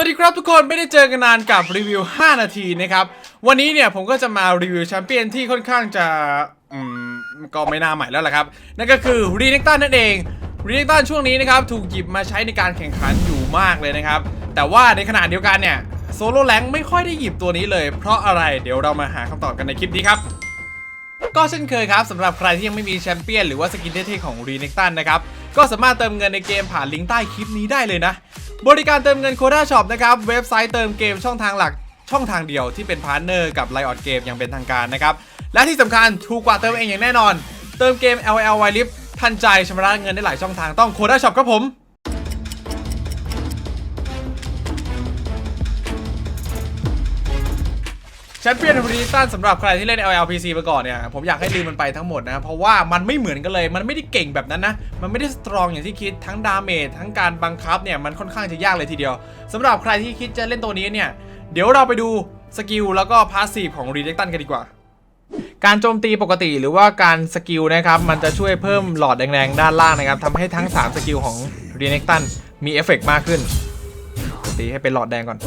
วัสดีครับทุกคนไม่ได้เจอกันนานกับรีวิว 5 นาทีนะครับ วันนี้เนี่ยผมก็จะมารีวิวแชมเปี้ยนที่ค่อนข้างจะอืมก็ไม่น่าใหม่แล้วล่ะครับ นั่นก็คือรีเน c ตันนั่นเองรีเน c ตันช่วงนี้นะครับ ถูกหยิบมาใช้ในการแข่งขันอยู่มากเลยนะครับ แต่ว่าในขณะเดียวกันเนี่ยโซโล่แรงไม่ค่อยได้หยิบตัวนี้เลย เพราะอะไรเดี๋ยวเรามาหาคำตอบกันในคลิปนี้ครับก็เช่นเคยครับสำหรับใครที่ยังไม่มีแชมเปี้ยนหรือว่าสกินเท่ๆของ r e n e c t a n นะครับก็สามารถเติมเงินในเกมผ่านลิงก์ใต้คลิปนี้ได้เลยนะ บริการเติมเงินโคด้าช็อปนะครับ เว็บไซต์เติมเกมช่องทางหลักช่องทางเดียวที่เป็นพาร์ทเนอร์กับไลออดเกมอย่างเป็นทางการนะครับ และที่สำคัญถูกกว่าเติมเองอย่างแน่นอน เติมเกม LL w i l i f ทันใจชำระเงินได้หลายช่องทางต้องโคด้าช็อปครับผม แชมเปี้ยนรีตันสำหรับใครที่เล่น LLPC มาก่อนเนี่ย ผมอยากให้ลืมมันไปทั้งหมดนะ เพราะว่ามันไม่เหมือนกันเลย มันไม่ได้เก่งแบบนั้นนะ มันไม่ได้สตรองอย่างที่คิด ทั้งดาเมจ ทั้งการบังคับเนี่ย มันค่อนข้างจะยากเลยทีเดียว สำหรับใครที่คิดจะเล่นตัวนี้เนี่ย เดี๋ยวเราไปดูสกิลแล้วก็พาสซีฟของรีเ e ตันกันดีกว่าการโจมตีปกติหรือว่าการสกิลนะครับมันจะช่วยเพิ่มหลอดแดงๆด้านล่างนะครับทำให้ทั้ง 3 สกิลของรีเ e ตันมีเอฟเฟกต์มากขึ้นตีให้เป็นหลอดแดงก่อน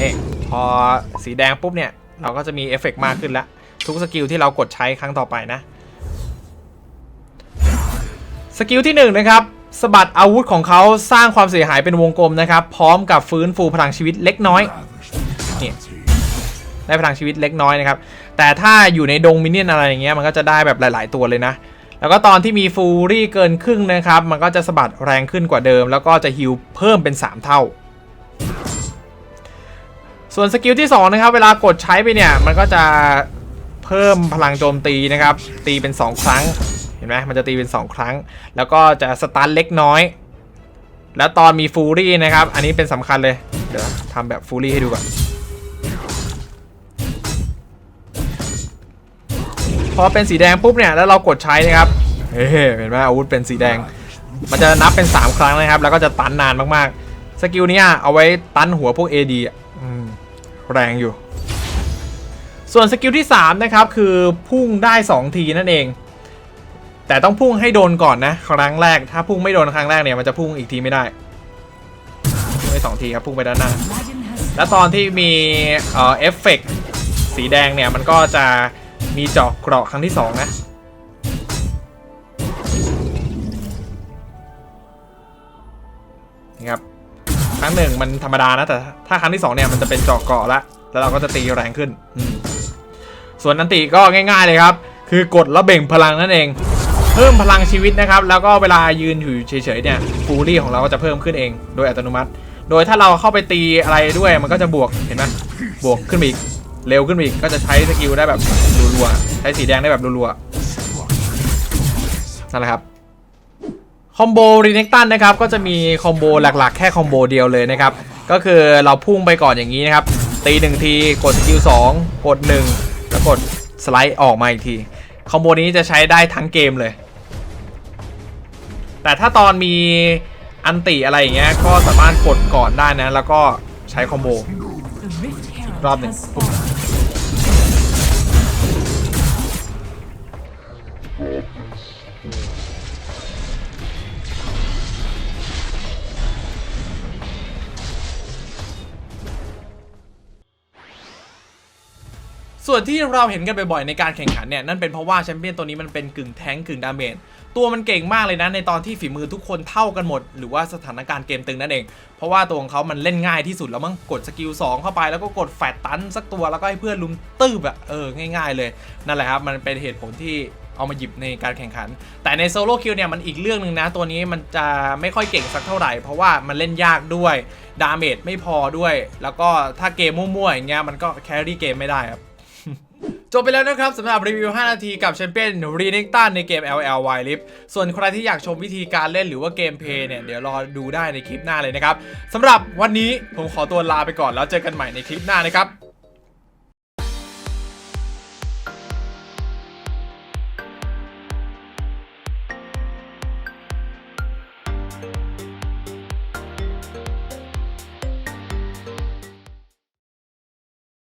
นี่พอสีแดงปุ๊บเนี่ย เราก็จะมีเอฟเฟกต์มากขึ้นแล้วทุกสกิลที่เรากดใช้ครั้งต่อไปนะสกิลที่1นนะครับสะบัดอาวุธของเขาสร้างความเสียหายเป็นวงกลมนะครับ พร้อมกับฟื้นฟูพลังชีวิตเล็กน้อยนี่ได้พลังชีวิตเล็กน้อยนะครับ แต่ถ้าอยู่ในดงมินเนี่ยนอะไรอย่างเงี้ยมันก็จะได้แบบหลาย ๆ ตัวเลยนะ แล้วก็ตอนที่มีฟูรี่เกินครึ่งนะครับ มันก็จะสะบัดแรงขึ้นกว่าเดิม แล้วก็จะฮิลเพิ่มเป็น 3 เท่า ส่วนสกิลที่ 2 นะครับ เวลากดใช้ไปเนี่ย มันก็จะเพิ่มพลังโจมตีนะครับ ตีเป็น 2 ครั้ง เห็นไหมมันจะตีเป็น 2 ครั้ง แล้วก็จะสตันเล็กน้อย แล้วตอนมีฟูรี่นะครับ อันนี้เป็นสำคัญเลย เดี๋ยวทำแบบฟูรี่ให้ดูก่อนพอเป็นสีแดงปุ๊บเนี่ยแล้วเรากดใช้นะครับเฮ้เห็นไหมอาวุธเป็นสีแดง มันจะนับเป็น 3 ครั้งนะครับ แล้วก็จะตันนานมากๆ สกิลเนี้ยเอาไว้ตันหัวพวก AD อะอืม แรงอยู่ ส่วนสกิลที่ 3 นะครับ คือพุ่งได้ 2 ทีนั่นเอง แต่ต้องพุ่งให้โดนก่อนนะ ครั้งแรกถ้าพุ่งไม่โดนครั้งแรกเนี่ยมันจะพุ่งอีกทีไม่ได้พุ่งไปสองทีครับพุ่งไปด้านหน้าแล้วตอนที่มีเอ่อเอฟเฟกต์สีแดงเนี่ยมันก็จะมีเจาะเกราะครั้งที่ 2 นะนี่ครับ รั้งหนึ่งมันธรรมดานะแต่ถ้าครั้งที่2เนี่ยมันจะเป็นเจาะเกาะละแล้วเราก็จะตีแรงขึ้น ส่วนนันติก็ง่าย ๆเลยครับ คือกดแล้วเบ่งพลังนั่นเอง เพิ่มพลังชีวิตนะครับ แล้วก็เวลายืนอยู่เฉยๆเนี่ยฟูรี่ของเราก็จะเพิ่มขึ้นเอง โดยอัตโนมัติ โดยถ้าเราเข้าไปตีอะไรด้วยมันก็จะบวกเห็นไหมบวกขึ้นอีกเร็วขึ้นอีกก็จะใช้สกิลได้แบบรัวๆใช้สีแดงได้แบบรัวๆนั่นแหละครับ คอมโบรีเน c ตันนะครับก็จะมีคอมโบหลักๆ แค่คอมโบเดียวเลยนะครับก็คือเราพุ่งไปก่อนอย่างนี้นะครับตีหนึ่งทีกดสกิลสองกดหนึ่งแล้วกดสไลด์ออกมาอีกทีคอมโบนี้จะใช้ได้ทั้งเกมเลย แต่ถ้าตอนมีอันติอะไรอย่างเงี้ยก็สามารถกดก่อนได้นะ แล้วก็ใช้คอมโบรอบหนึ่ง ส่วนที่เราเห็นกันบ่อยๆในการแข่งขันเนี่ยนั่นเป็นเพราะว่าแชมเปี้ยนตัวนี้มันเป็นกึ่งแท้งกึ่งดาเมจตัวมันเก่งมากเลยนะในตอนที่ฝีมือทุกคนเท่ากันหมด หรือว่าสถานการณ์เกมตึงนั่นเอง เพราะว่าตัวของเขามันเล่นง่ายที่สุดแล้วมั้งกดสกิล2เข้าไปแล้วก็กดแฟตตันสักตัวแล้วก็ให้เพื่อนลุมตืบอะเออง่าย ๆ เลย นั่นแหละครับมันเป็นเหตุผลที่เอามาหยิบในการแข่งขัน แต่ในโซโล่คิวเนี่ยมันอีกเรื่องหนึ่งนะ ตัวนี้มันจะไม่ค่อยเก่งสักเท่าไหร่ เพราะว่ามันเล่นยากด้วย ดาเมจไม่พอด้วย แล้วก็ถ้าเกมมั่วๆอย่างเงี้ยมันก็แครี่เกมไม่ได้ครับ จบไปแล้วนะครับสำหรับรีวิว 5 นาทีกับแชมเปี้ยนรีนิกตันในเกม LL w i l i f ส่วนใครที่อยากชมวิธีการเล่นหรือว่าเกมเพลย์เนี่ย เดี๋ยวรอดูได้ในคลิปหน้าเลยนะครับสำหรับวันนี้ผมขอตัวลาไปก่อนแล้วเจอกันใหม่ในคลิปหน้านะครับ